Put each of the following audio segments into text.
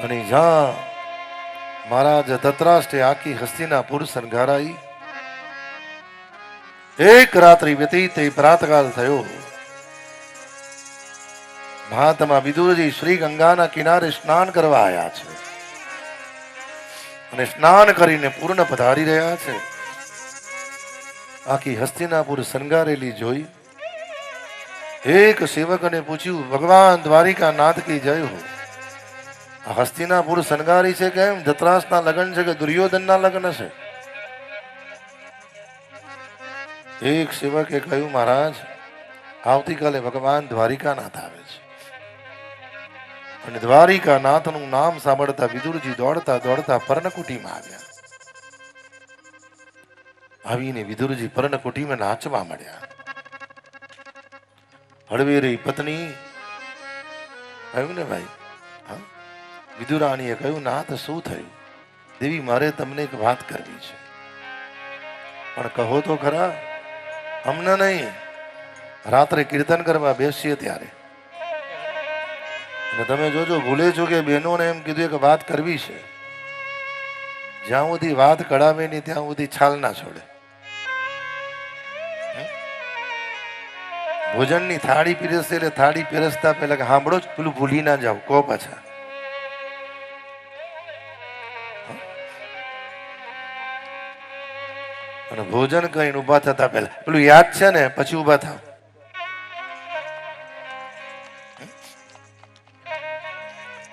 અને જ્યાં મહારાજ ધતરાષ્ટ્રે આખી હસ્તિનાપુર સંઘારાઈ. એક રાત્રિ વ્યતીત પ્રાતકાલ થયો. મહાત્મા વિદુરજી શ્રી ગંગાના કિનારે સ્નાન કરવા આવ્યા છે. અને સ્નાન કરીને પૂર્ણ પધારી રહ્યા છે. આખી હસ્તિનાપુર શણગારેલી જોઈ. એક સેવકને પૂછ્યું, ભગવાન દ્વારિકા નાથ કી જય હો? હસ્તિનાપુર શણગારી છે કેમ ધતરાસના લગ્ન છે કે દુર્યોધનના લગ્ન છે? એક સેવકે કહ્યું, મહારાજ, આવતીકાલે ભગવાન દ્વારિકાનાથ આવે છે. અને દ્વારિકા નાથનું નામ સાંભળતા વિદુરજી દોડતા દોડતા પર્ણકુટીમાં આવ્યા. આવીને વિદુરજી પર્ણકુટીમાં નાચવા મળ્યા હળવેરી પત્ની કહ્યું ને ભાઈ? હા? વિદુરાણીએ કહ્યું નાથ શું થયું? દેવી, મારે તમને એક વાત કરવી છે. પણ કહો તો ખરા, અમને નહીં. રાત્રે કીર્તન કરવા બેસીએ ત્યારે. અને તમે જોજો, ભૂલે છો કે બહેનોને એમ કીધું કે વાત કરવી છે. જ્યાં સુધી વાત કઢાવે નહીં, ત્યાં સુધી છાલ ના છોડે. ભોજનની થાળી પીરસશે એટલે થાળી પીરસતા પહેલાં સાંભળો જ, પેલું ભૂલી ના જાવ કહો પાછા. અને ભોજન કરીને ઊભા થતા પહેલા. પેલું યાદ છે ને, પછી ઊભા થાવ.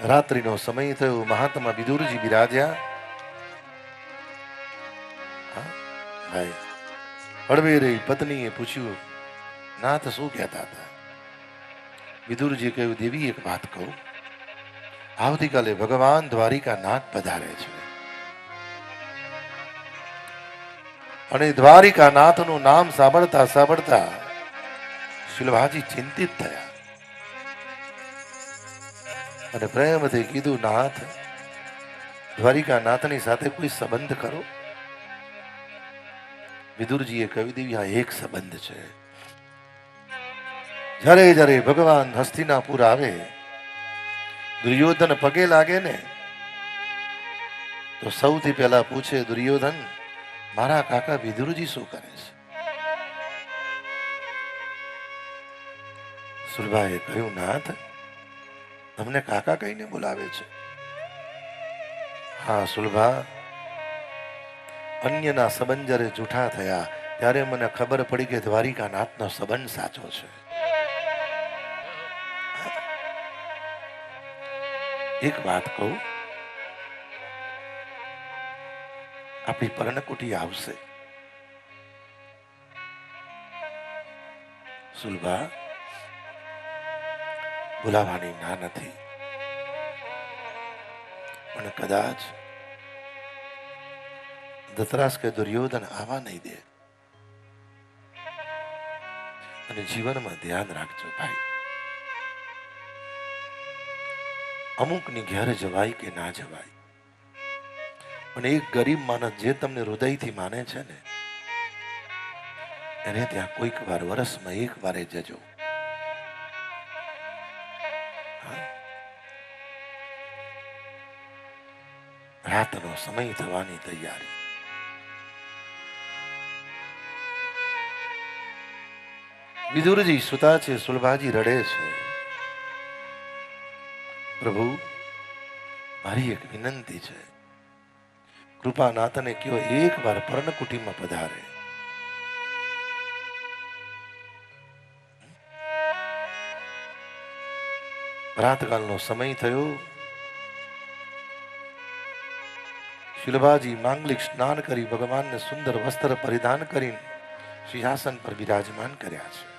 રાત્રિનો સમય થયો, મહાત્મા વિદુરજી બિરાજ્યા. ભાઈ રહી પત્નીએ પૂછ્યું, નાથ શું કહેતા હતા? વિદુરજીએ કહ્યું, દેવી, એક વાત કહું. આવતીકાલે ભગવાન દ્વારિકા નાથ પધારે છે. અને દ્વારિકા નાથનું નામ સાંભળતા સાંભળતા શિલભાજી ચિંતિત થયા. અને પ્રેમથી કીધું, નાથ દ્વારિકા નાથની સાથે કોઈ સંબંધ કરો. વિદુરજીએ કહ્યું, દેવી, આ એક સંબંધ છે. જ્યારે જ્યારે ભગવાન હસ્તિનાપુર આવે, દુર્યોધન પગે લાગે ને, તો સૌથી પહેલા પૂછે, દુર્યોધન મારા કાકા વિદુરજી શું કરે છે? સુરભાએ કહ્યું, નાથ, તમને કાકા કહીને બોલાવે છે? હા સુલભા અન્યના સંબંધ જ્યારે જૂઠા થયા, ત્યારે મને ખબર પડી કે દ્વારિકા નાથનો સંબંધ સાચો છે. એક વાત કહું આપણી પર્ણકુટી આવશે. સુલભા ભૂલાવાની ના નથી. પણ કદાચ ધતરાસ કે દુર્યોધન આવા નહીં દે. અને જીવનમાં ધ્યાન રાખજો ભાઈ. અમુકની ઘેર જવાય કે ના જવાય. પણ એક ગરીબ માણસ જે તમને હૃદયથી માને છે ને, એને ત્યાં કોઈક વાર વર્ષમાં એક વારે જજો. રાતનો સમય થવાની તૈયારી. વિદુરજી સુતા છે, સુલભાજી રડે છે. પ્રભુ, મારી એક વિનંતી છે. કૃપાનાથને કયો એક વાર પર્ણકુટીમાં પધારે. પ્રાતકાલનો સમય થયો. શિલભાજી માંગલિક સ્નાન કરી ભગવાનને સુંદર વસ્ત્ર પરિધાન કરીને સિંહાસન પર બિરાજમાન કર્યા છે.